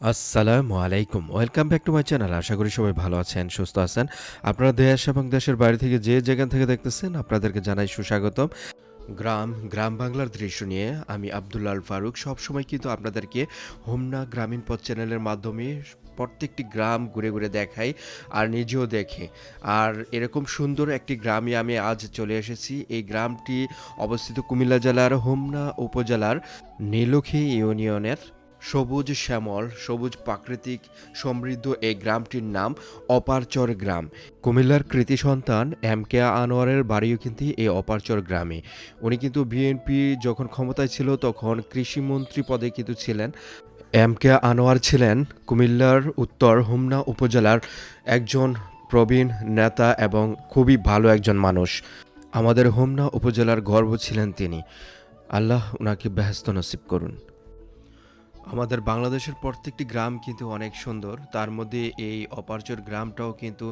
আসসালামু আলাইকুম। Welcome back to my channel আশা করি সবাই ভালো আছেন, সুস্থ আছেন। আপনারা দেশ এবং দেশের বাইরে থেকে যে যেখান থেকে দেখতেছেন, আপনাদেরকে জানাই সুস্বাগতম। গ্রাম গ্রাম বাংলার দৃশ্য নিয়ে আমি আবদুল্লাহ আল ফারুক। সবসময় কিন্তু আপনাদেরকে হোমনা গ্রামীণ পথ চ্যানেলের মাধ্যমে প্রত্যেকটি গ্রাম ঘুরে ঘুরে দেখাই আর নিজেও দেখে। আর এরকম সুন্দর একটি গ্রামে আমি আজ চলে এসেছি। এই গ্রামটি অবস্থিত কুমিল্লা জেলার হোমনা উপজেলার নীলক্ষী ইউনিয়নের সবুজ শ্যামল, সবুজ প্রাকৃতিক সমৃদ্ধ এই গ্রামটির নাম অপারচর গ্রাম। কুমিল্লার কৃতি সন্তান এম কে আনোয়ারের বাড়িও কিন্তু এই অপারচর গ্রামে। উনি কিন্তু বিএনপি যখন ক্ষমতায় ছিল তখন কৃষিমন্ত্রী পদে কিন্তু ছিলেন। এম কে আনোয়ার ছিলেন কুমিল্লার উত্তর হোমনা উপজেলার একজন প্রবীণ নেতা এবং খুবই ভালো একজন মানুষ। আমাদের হোমনা উপজেলার গর্ব ছিলেন তিনি। আল্লাহ ওনাকে ব্যস্ত নসিব করুন। আমাদের বাংলাদেশের প্রত্যেকটি গ্রাম কিন্তু অনেক সুন্দর। তার মধ্যে এই অপারচর গ্রামটাও কিন্তু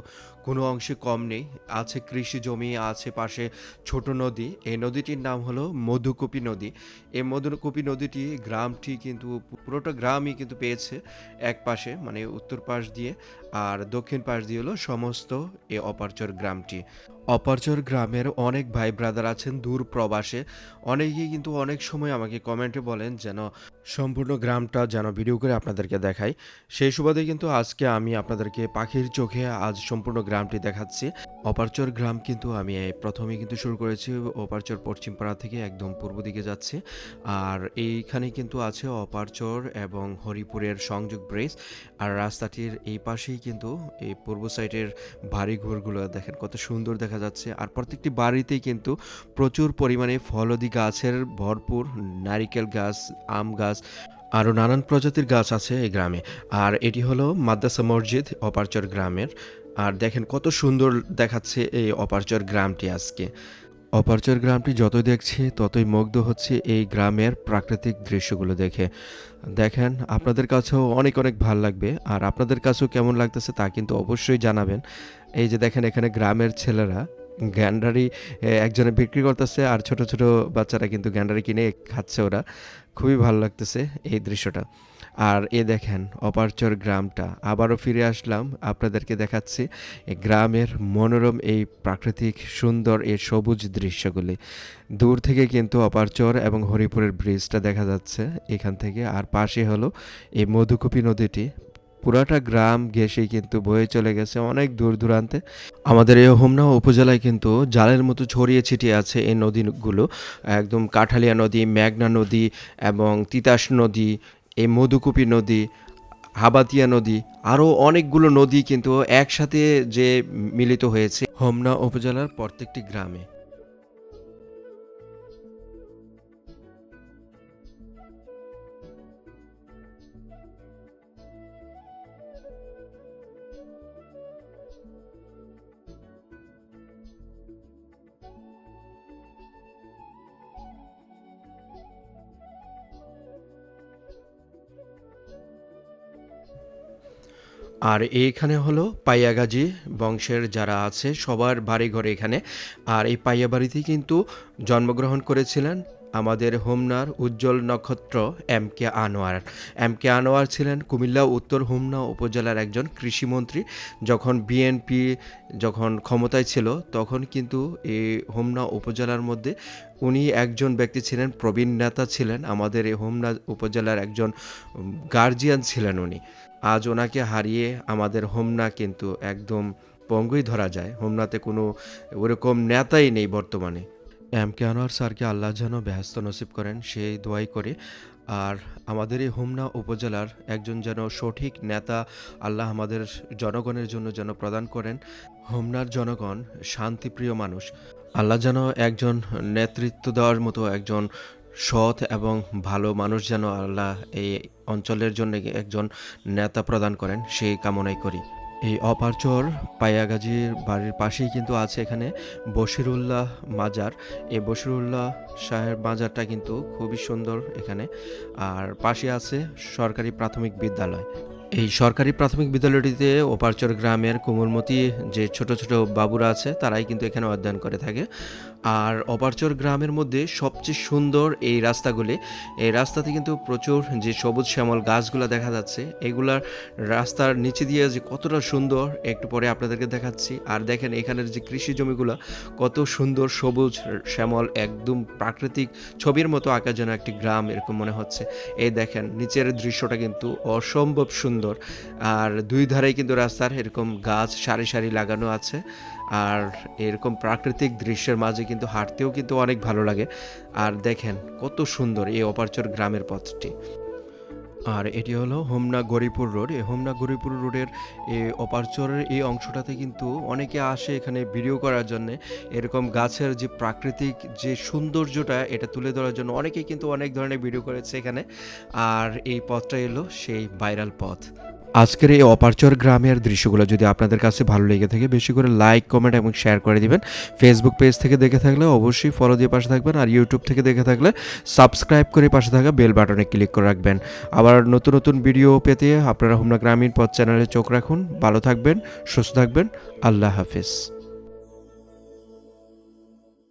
কোনো অংশে কম নেই। আছে কৃষি জমি, আছে পাশে ছোট নদী। এই নদীটির নাম হলো মধুকপি নদী। এই মধুকপি নদীটি গ্রামটি কিন্তু পুরোটা গ্রামই কিন্তু পেয়েছে। এক পাশে মানে উত্তর পাশ দিয়ে। আর দক্ষিণ পাশ দিয়ে হলো সমস্ত এ অপারচর গ্রামটি। অপারচর গ্রামের অনেক ভাই ব্রাদার আছেন দূর প্রবাসে। অনেকেই কিন্তু অনেক সময় আমাকে কমেন্টে বলেন যেন সম্পূর্ণ গ্রামটা যেন ভিডিও করে আপনাদেরকে দেখাই সেই সুবাদে কিন্তু আজকে আমি আপনাদেরকে পাখির চোখে আজ সম্পূর্ণ গ্রামটি দেখাচ্ছি। অপারচর গ্রাম কিন্তু আমি প্রথমে কিন্তু শুরু করেছি অপারচর পশ্চিমপাড়া থেকে একদম পূর্ব দিকে যাচ্ছে। আর এইখানে কিন্তু আছে অপারচর এবং হরিপুরের সংযোগ ব্রিজ। আর রাস্তাটির এই পাশেই কিন্তু এই পূর্ব সাইডের বাড়ি ঘরগুলো দেখেন কত সুন্দর দেখা যাচ্ছে। আর প্রত্যেকটি বাড়িতেই কিন্তু প্রচুর পরিমাণে ফলদি গাছের ভরপুর নারিকেল গাছ, আম গাছ, আরও নানান প্রজাতির গাছ আছে এই গ্রামে। আর এটি হলো মাদ্রাসা মসজিদ অপারচর গ্রামের। আর দেখেন কত সুন্দর দেখাচ্ছে এই অপারচর গ্রামটি আজকে। অপারচর গ্রামটি যতই দেখছি, ততই মুগ্ধ হচ্ছে এই গ্রামের প্রাকৃতিক দৃশ্যগুলো দেখে। দেখেন, আপনাদের কাছেও অনেক অনেক ভালো লাগবে, আর আপনাদের কাছেও কেমন লাগতেছে তা কিন্তু অবশ্যই জানাবেন। এই যে দেখেন, এখানে গ্রামের ছেলেরা গ্যান্ডারি একজনে বিক্রি করতেছে আর ছোট ছোট বাচ্চারা কিন্তু গ্যান্ডারি কিনে খাচ্ছে ওরা। খুবই ভালো লাগতেছে এই দৃশ্যটা। আর এ দেখেন, অপারচর গ্রামটা। আবারও ফিরে আসলাম, আপনাদেরকে দেখাচ্ছি গ্রামের মনোরম এই প্রাকৃতিক সুন্দর এই সবুজ দৃশ্যগুলি। দূর থেকে কিন্তু অপারচর এবং হরিপুরের ব্রিজটা দেখা যাচ্ছে। এখান থেকে আর পাশে হলো এই মধুকুপি নদীটি। পুরাটা গ্রাম ঘেঁষেই কিন্তু বয়ে চলে গেছে অনেক দূর দূরান্তে। আমাদের এই হোমনা উপজেলায় কিন্তু জালের মতো ছড়িয়ে ছিটিয়ে আছে এই নদীগুলো। একদম কাঠালিয়া নদী মেঘনা নদী এবং তিতাস নদী, এই মধুকুপি নদী, হাবাতিয়া নদী, আরও অনেকগুলো নদী কিন্তু একসাথে যে মিলিত হয়েছে। হোমনা উপজেলার প্রত্যেকটি গ্রামে। আর এইখানে হলো পাইয়াগাজি বংশের যারা আছে, সবার বাড়ি ঘরে এখানে। আর এই পাইয়া বাড়িতেই কিন্তু জন্মগ্রহণ করেছিলেন আমাদের হোমনার উজ্জ্বল নক্ষত্র M K Anwar. M K Anwar ছিলেন কুমিল্লা উত্তর হোমনা উপজেলার একজন কৃষিমন্ত্রী। যখন বিএনপি যখন ক্ষমতায় ছিল, তখন কিন্তু এই হোমনা উপজেলার মধ্যে উনি একজন ব্যক্তি ছিলেন, প্রবীণ নেতা ছিলেন। আমাদের এই হোমনা উপজেলার একজন গার্জিয়ান ছিলেন উনি। আজ ওনাকে হারিয়ে আমাদের হোমনা কিন্তু একদম পঙ্গুই ধরা যায়। হোমনাতে কোনো ওরকম নেতাই নেই বর্তমানে। এম কে আনোয়ার স্যারকে আল্লাহ যেন ব্যস্ত নসিব করেন, সেই দোয়াই করে। আর আমাদের এই হোমনা উপজেলার একজন যেন সঠিক নেতা আল্লাহ আমাদের জনগণের জন্য যেন প্রদান করেন, হোমনার জনগণ শান্তিপ্রিয় মানুষ। আল্লাহ যেন একজন নেতৃত্ব দেওয়ার মতো একজন সৎ এবং ভালো মানুষ যেন আল্লাহ এই অঞ্চলের জন্য একজন নেতা প্রদান করেন, সেই কামনাই করি। এই অপারচর পায়াগাজির বাড়ির পাশেই কিন্তু আছে এখানে বশিরুল্লাহ মাজার। এই বশিরুল্লাহ শাহের মাজারটা কিন্তু খুবই সুন্দর এখানে। আর পাশে আছে সরকারি প্রাথমিক বিদ্যালয়। এই সরকারি প্রাথমিক বিদ্যালয়টিতে ওপারচর গ্রামের কোমলমতি যে ছোট ছোট বাবুরা আছে, তারাই কিন্তু এখানে অধ্যয়ন করে থাকে। আর অপারচর গ্রামের মধ্যে সবচেয়ে সুন্দর এই রাস্তাগুলি, এই রাস্তাতে কিন্তু প্রচুর যে সবুজ শ্যামল গাছগুলো দেখা যাচ্ছে, এগুলার রাস্তার নিচে দিয়ে যে কতটা সুন্দর, একটু পরে আপনাদেরকে দেখাচ্ছি। আর দেখেন এখানের যে কৃষি জমিগুলো, কত সুন্দর সবুজ শ্যামল একদম প্রাকৃতিক ছবির মতো আঁকার যেন একটি গ্রাম, এরকম মনে হচ্ছে। এই দেখেন, নিচের দৃশ্যটা কিন্তু অসম্ভব সুন্দর। আর দুই ধারে কিন্তু রাস্তার এরকম গাছ সারি সারি লাগানো আছে। আর এরকম প্রাকৃতিক দৃশ্যের মাঝে কিন্তু হাঁটতেও কিন্তু অনেক ভালো লাগে। আর দেখেন কত সুন্দর এই অপারচর গ্রামের পথটি। আর এটি হলো হোমনা গরিপুর রোড। এই হোমনা গরিপুর রোডের অপারচরের এই অংশটাতে কিন্তু অনেকে আসে এখানে ভিডিও করার জন্য। এরকম গাছের যে প্রাকৃতিক যে সৌন্দর্যটা, এটা তুলে ধরার জন্য অনেকেই কিন্তু অনেক ধরনের ভিডিও করেছে এখানে। আর এই পথটা এলো সেই ভাইরাল পথ। আজকের এই অপারচর গ্রামের দৃশ্যগুলো যদি আপনাদের কাছে ভালো লেগে থাকে, বেশি করে লাইক, কমেন্ট এবং শেয়ার করে দিবেন। ফেসবুক পেজ থেকে দেখে থাকলে অবশ্যই ফলো দিয়ে পাশে থাকবেন আর ইউটিউব থেকে দেখে থাকলে সাবস্ক্রাইব করে পাশে থাকা বেল বাটনে ক্লিক করে রাখবেন। আবার নতুন নতুন ভিডিও পেতে আপনারা হোমনা গ্রামীণ পথ চ্যানেলে চোখ রাখুন। ভালো থাকবেন, সুস্থ থাকবেন। আল্লাহ হাফিজ।